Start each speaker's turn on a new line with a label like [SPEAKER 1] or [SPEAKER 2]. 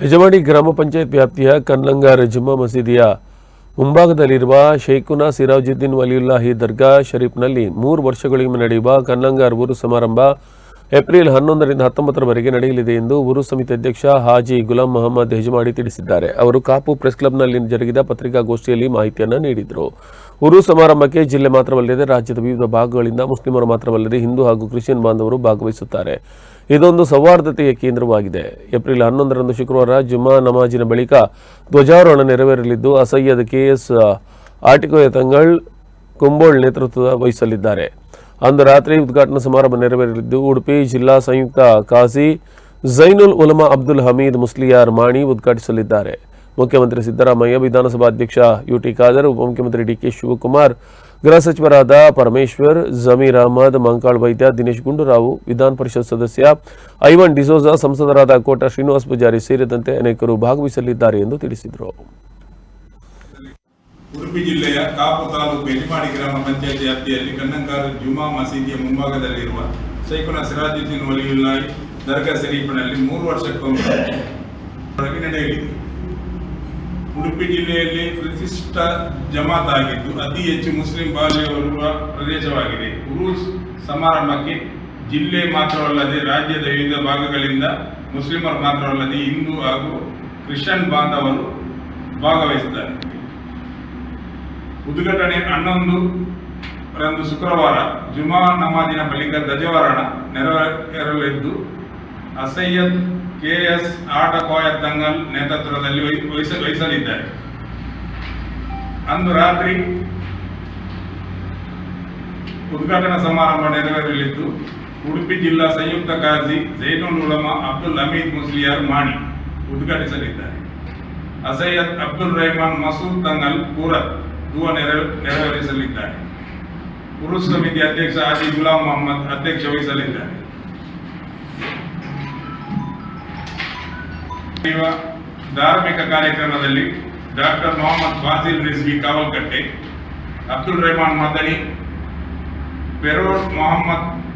[SPEAKER 1] ಹೆಜಮಾಡಿ ಗ್ರಾಮ ಪಂಚಾಯತ್ ವ್ಯಾಪ್ತಿಯ ಕನ್ನಂಗಾರ ಜುಮ್ಮಾ ಮಸೀದಿಯ ಮುಂಭಾಗದಲ್ಲಿರುವ ಶೇಖುನಾ ಸಿರಾಜುದ್ದೀನ್ ವಲಿಯುಲ್ಲಾಹಿ ದರ್ಗಾ ಶರೀಫ್ನಲ್ಲಿ ಮೂರು ವರ್ಷಗಳಿಗೊಮ್ಮೆ ನಡೆಯುವ ಕನ್ನಂಗಾರ್ ಊರು ಸಮಾರಂಭ ಏಪ್ರಿಲ್ ಹನ್ನೊಂದರಿಂದ ಹತ್ತೊಂಬತ್ತರವರೆಗೆ ನಡೆಯಲಿದೆ ಎಂದು ಊರು ಸಮಿತಿ ಅಧ್ಯಕ್ಷ ಹಾಜಿ ಗುಲಾಂ ಮೊಹಮ್ಮದ್ ಹೆಜಮಾಡಿ ತಿಳಿಸಿದ್ದಾರೆ. ಅವರು ಕಾಪು ಪ್ರೆಸ್ ಕ್ಲಬ್ನಲ್ಲಿ ಜರುಗಿದ ಪತ್ರಿಕಾಗೋಷ್ಠಿಯಲ್ಲಿ ಮಾಹಿತಿಯನ್ನು ನೀಡಿದರು. ಉರು ಸಮಾರಂಭಕ್ಕೆ ಜಿಲ್ಲೆ ಮಾತ್ರವಲ್ಲದೆ ರಾಜ್ಯದ ವಿವಿಧ ಭಾಗಗಳಿಂದ ಮುಸ್ಲಿಮರು ಮಾತ್ರವಲ್ಲದೆ ಹಿಂದೂ ಹಾಗೂ ಕ್ರಿಶ್ಚಿಯನ್ ಬಾಂಧವರು ಭಾಗವಹಿಸುತ್ತಾರೆ. ಇದೊಂದು ಸೌಹಾರ್ದತೆಯ ಕೇಂದ್ರವಾಗಿದೆ. ಏಪ್ರಿಲ್ ಹನ್ನೊಂದರಂದು ಶುಕ್ರವಾರ ಜುಮಾ ನಮಾಜಿನ ಬಳಿಕ ಧ್ವಜಾರೋಹಣ ನೆರವೇರಲಿದ್ದು ಅಸಯ್ಯದ್ ಕೆಎಸ್ ಆಟಿಕೋಯ ತಂಗಳ್ ಕುಂಬೋಳ್ ನೇತೃತ್ವ ವಹಿಸಲಿದ್ದಾರೆ. ಅಂದು ರಾತ್ರಿ ಉದ್ಘಾಟನಾ ಸಮಾರಂಭ ನೆರವೇರಲಿದ್ದು, ಉಡುಪಿ ಜಿಲ್ಲಾ ಸಂಯುಕ್ತ ಖಾಸಿ ಜೈನುಲ್ ಉಲಮಾ ಅಬ್ದುಲ್ ಹಮೀದ್ ಮುಸ್ಲಿಯಾರ್ ಮಾಣಿ ಉದ್ಘಾಟಿಸಲಿದ್ದಾರೆ. ಮುಖ್ಯಮಂತ್ರಿ ಸಿದ್ದರಾಮಯ್ಯ ವಿಧಾನಸಭಾ ಅಧ್ಯಕ್ಷ ಯುಟಿ ಖಾದರ್, ಉಪಮುಖ್ಯಮಂತ್ರಿ ಡಿಕೆ ಶಿವಕುಮಾರ್ ಗೃಹ ಸಚಿವರಾದ ಪರಮೇಶ್ವರ್, ಜಮೀರ್ ಅಹಮದ್, ಮಂಕಾಳ್ ವೈದ್ಯ, ದಿನೇಶ್ ಗುಂಡೂರಾವ್, ವಿಧಾನ ಪರಿಷತ್ ಸದಸ್ಯ ಐವನ್ ಡಿಸೋಜಾ, ಸಂಸದರಾದ ಕೋಟ ಶ್ರೀನಿವಾಸ್ ಪೂಜಾರಿ ಸೇರಿದಂತೆ ಅನೇಕರು ಭಾಗವಹಿಸಲಿದ್ದಾರೆ ಎಂದು ತಿಳಿಸಿದರು.
[SPEAKER 2] ಉಡುಪಿ ಜಿಲ್ಲೆಯ ಕಾಪು ತಾಲೂಕು ಎಲಿಮಾಡಿ ಗ್ರಾಮ ಪಂಚಾಯತ್ ವ್ಯಾಪ್ತಿಯಲ್ಲಿ ಕನ್ನಂಕಾರ ಜುಮಾ ಮಸೀದಿಯ ಮುಂಭಾಗದಲ್ಲಿರುವ ಶೈಖುನ ಸಿರಾಜುದ್ದೀನ್ ವಲಿಯುಲ್ಲಾಹಿ ದರ್ಗಾ ಶರೀಫಿನಲ್ಲಿ ಮೂರು ವರ್ಷಕ್ಕೊಮ್ಮೆ ನಡೆಯಲಿದೆ. ಉಡುಪಿ ಜಿಲ್ಲೆಯಲ್ಲಿ ಪ್ರತಿಷ್ಠ ಜಮಾತ್ ಆಗಿದ್ದು ಅತಿ ಹೆಚ್ಚು ಮುಸ್ಲಿಂ ಬಾಲ್ಯವರುವ ಪ್ರದೇಶವಾಗಿದೆ. ಉರೂಸ್ ಸಮಾರಂಭಕ್ಕೆ ಜಿಲ್ಲೆ ಮಾತ್ರವಲ್ಲದೆ ರಾಜ್ಯದ ವಿವಿಧ ಭಾಗಗಳಿಂದ ಮುಸ್ಲಿಮರು ಮಾತ್ರವಲ್ಲದೆ ಹಿಂದೂ ಹಾಗೂ ಕ್ರಿಶ್ಚಿಯನ್ ಬಾಂಧವರು ಭಾಗವಹಿಸುತ್ತಾರೆ. ಉದ್ಘಾಟನೆ ಹನ್ನೊಂದು ರಂದು ಶುಕ್ರವಾರ ಜುಮಾ ನಮಾಜಿನ ಬಳಿಕ ಧ್ವಜವಾರಣ ನೆರವೇರಲಿದ್ದು ಅಸಯ್ಯದ್ ಕೆಎಸ್ ಆಟ ಆಟಕೋಯ ತಂಗಲ್ ನೇತೃತ್ವದಲ್ಲಿ ವಹಿ- ವಹಿಸ, ವಹಿಸಲಿದ್ದಾರೆ. ಅಂದು ರಾತ್ರಿ ಉದ್ಘಾಟನಾ ಸಮಾರಂಭ ನೆರವೇರಲಿದ್ದು, ಉಡುಪಿ ಜಿಲ್ಲಾ ಸಂಯುಕ್ತ ಕಾಜಿ ಜೈನುಲ್ ಉಲಮಾ ಅಬ್ದುಲ್ ಹಮೀದ್ ಮುಸ್ಲಿಯಾರ್ ಮಾಣಿ ಉದ್ಘಾಟಿಸಲಿದ್ದಾರೆ. ಅಸಯ್ಯದ್ ಅಬ್ದುಲ್ ರೆಹಮಾನ್ ಮಸೂದ್ ತಂಗಲ್ ಪೂರತ್ ದುವ ನೆರವೇ ನೆರವೇರಿಸಲಿದ್ದಾರೆ. ಪುರುಷ ಸಮಿತಿ ಅಧ್ಯಕ್ಷ ಹಾಜಿ ಗುಲಾಂ ಮೊಹಮ್ಮದ್ ಅಧ್ಯಕ್ಷ ವಹಿಸಲಿದ್ದಾರೆ. ಧಾರ್ಮಿಕ ಕಾರ್ಯಕ್ರಮದಲ್ಲಿ ಡಾಕ್ಟರ್ ಮೊಹಮ್ಮದ್ ಫಾಸಿಲ್ ರಿಜ್ವಿ ಕಾವಲ್ಕಟ್ಟೆ ಅಬ್ದುಲ್ ರೆಹಮಾನ್ ಮದನಿ ಪೆರೋಸ್ ಮೊಹಮ್ಮದ್